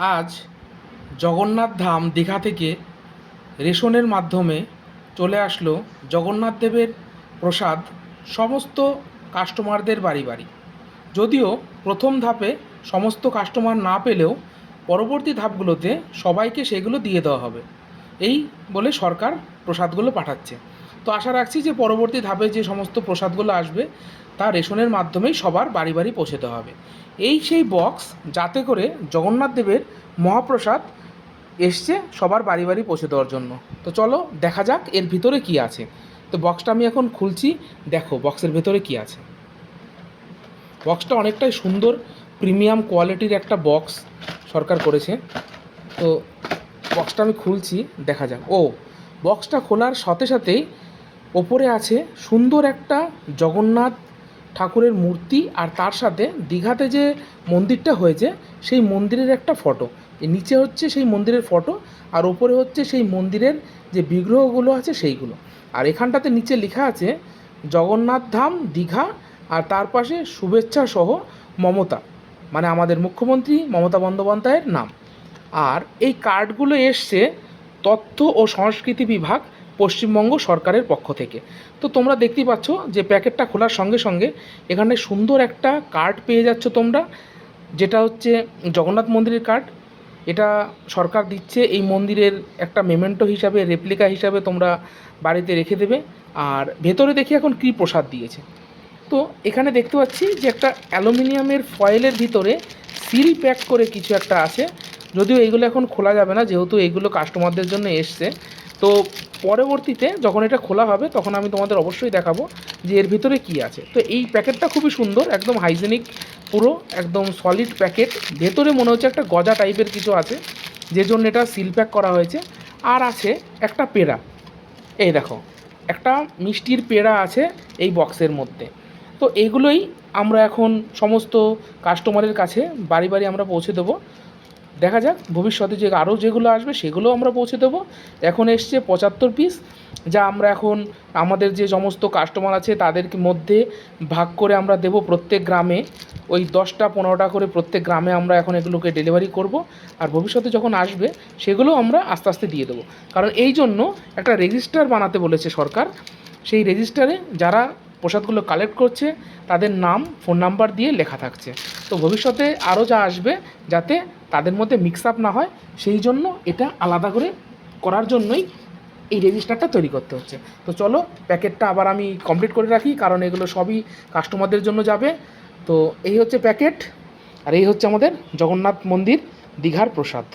আজ জগন্নাথ ধাম দীঘা থেকে রেশনের মাধ্যমে চলে আসলো জগন্নাথ দেবের প্রসাদ সমস্ত কাস্টমারদের বাড়ি বাড়ি। যদিও প্রথম ধাপে সমস্ত কাস্টমার না পেলেও পরবর্তী ধাপগুলোতে সবাইকে সেগুলো দিয়ে দেওয়া হবে। এই বলে সরকার প্রসাদগুলো পাঠাচ্ছে। তো আশা রাখছি যে পরবর্তী ধাপে যে সমস্ত প্রসাদগুলো আসবে, তা রেশনের মাধ্যমেই সবার বাড়ি বাড়ি পৌঁছে দেওয়া হবে। এই সেই বক্স যাতে করে জগন্নাথ দেবের মহাপ্রসাদ এসছে সবার বাড়ি বাড়ি পৌঁছে দেওয়ার জন্য। তো চলো দেখা যাক এর ভিতরে কি আছে। তো বক্সটা আমি এখন খুলছি। দেখো বক্সের ভেতরে কি আছে। বক্সটা অনেকটাই সুন্দর প্রিমিয়াম কোয়ালিটির একটা বক্স সরকার করেছে। তো বক্সটা আমি খুলছি, দেখা যাক। ও বক্সটা খোলার সাথে সাথেই ওপরে আছে সুন্দর একটা জগন্নাথ ঠাকুরের মূর্তি আর তার সাথে দীঘাতে যে মন্দিরটা হয়েছে, সেই মন্দিরের একটা ফটো। নিচে হচ্ছে সেই মন্দিরের ফটো আর ওপরে হচ্ছে সেই মন্দিরের যে বিগ্রহগুলো আছে সেইগুলো। আর এখানটাতে নিচে লেখা আছে, জগন্নাথ ধাম, দীঘা আর তার পাশে শুভেচ্ছা সহ মমতা। মানে আমাদের মুখ্যমন্ত্রী মমতা বন্দ্যোপাধ্যায়ের নাম। আর এই কার্ডগুলো এসছে তথ্য ও সংস্কৃতি বিভাগ পশ্চিমবঙ্গ সরকারের পক্ষ থেকে। তো তোমরা দেখতেই পাচ্ছ যে প্যাকেটটা খোলার সঙ্গে সঙ্গে এখানে সুন্দর একটা কার্ড পেয়ে যাচ্ছ তোমরা, যেটা হচ্ছে জগন্নাথ মন্দিরের কার্ড। এটা সরকার দিচ্ছে, এই মন্দিরের একটা মেমেন্টো হিসাবে রেপ্লিকা হিসাবে তোমরা বাড়িতে রেখে দেবে। আর ভেতরে দেখি এখন কী প্রসাদ দিয়েছে। তো এখানে দেখতে পাচ্ছি যে একটা অ্যালুমিনিয়ামের ফয়েলের ভিতরে সিল প্যাক করে কিছু একটা আছে। যদিও এইগুলো এখন খোলা যাবে না, যেহেতু এইগুলো কাস্টমারদের জন্য এসছে। তো পরবর্তীতে যখন এটা খোলা হবে, তখন আমি তোমাদের অবশ্যই দেখাবো যে এর ভিতরে কি আছে। তো এই প্যাকেটটা খুবই সুন্দর, একদম হাইজেনিক, পুরো একদম সলিড প্যাকেট। ভেতরে মনে হচ্ছে একটা গজা টাইপের কিছু আছে, যে জন্য এটা সিল প্যাক করা হয়েছে। আর আছে একটা পেড়া। এই দেখো, একটা মিষ্টির পেড়া আছে এই বক্সের মধ্যে। তো এইগুলোই আমরা এখন সমস্ত কাস্টমারের কাছে বাড়ি বাড়ি আমরা পৌঁছে দেবো। দেখা যাক, ভবিষ্যতে যে আরও যেগুলো আসবে সেগুলো আমরা পৌঁছে দেবো। এখন এসছে পঁচাত্তর পিস যা আমরা এখন আমাদের যে সমস্ত কাস্টমার আছে তাদের মধ্যে ভাগ করে আমরা দেব প্রত্যেক গ্রামে। ওই দশটা পনেরোটা করে প্রত্যেক গ্রামে আমরা এখন এগুলোকে ডেলিভারি করব। আর ভবিষ্যতে যখন আসবে সেগুলো আমরা আস্তে আস্তে দিয়ে দেবো। কারণ এই জন্য একটা রেজিস্টার বানাতে বলেছে সরকার। সেই রেজিস্টারে যারা প্রসাদগুলো কালেক্ট করছে, তাদের নাম ফোন নাম্বার দিয়ে লেখা থাকছে। তো ভবিষ্যতে আরও যা আসবে যাতে তাদের মধ্যে মিক্স আপ না হয়, সেই জন্য এটা আলাদা করে করার জন্যই এই রেজিস্টারটা তৈরি করতে হচ্ছে। তো চলো প্যাকেটটা আবার আমি কমপ্লিট করে রাখি, কারণ এগুলো সবই কাস্টমারদের জন্য যাবে। তো এই হচ্ছে প্যাকেট আর এই হচ্ছে আমাদের জগন্নাথ মন্দির, দীঘার প্রসাদ।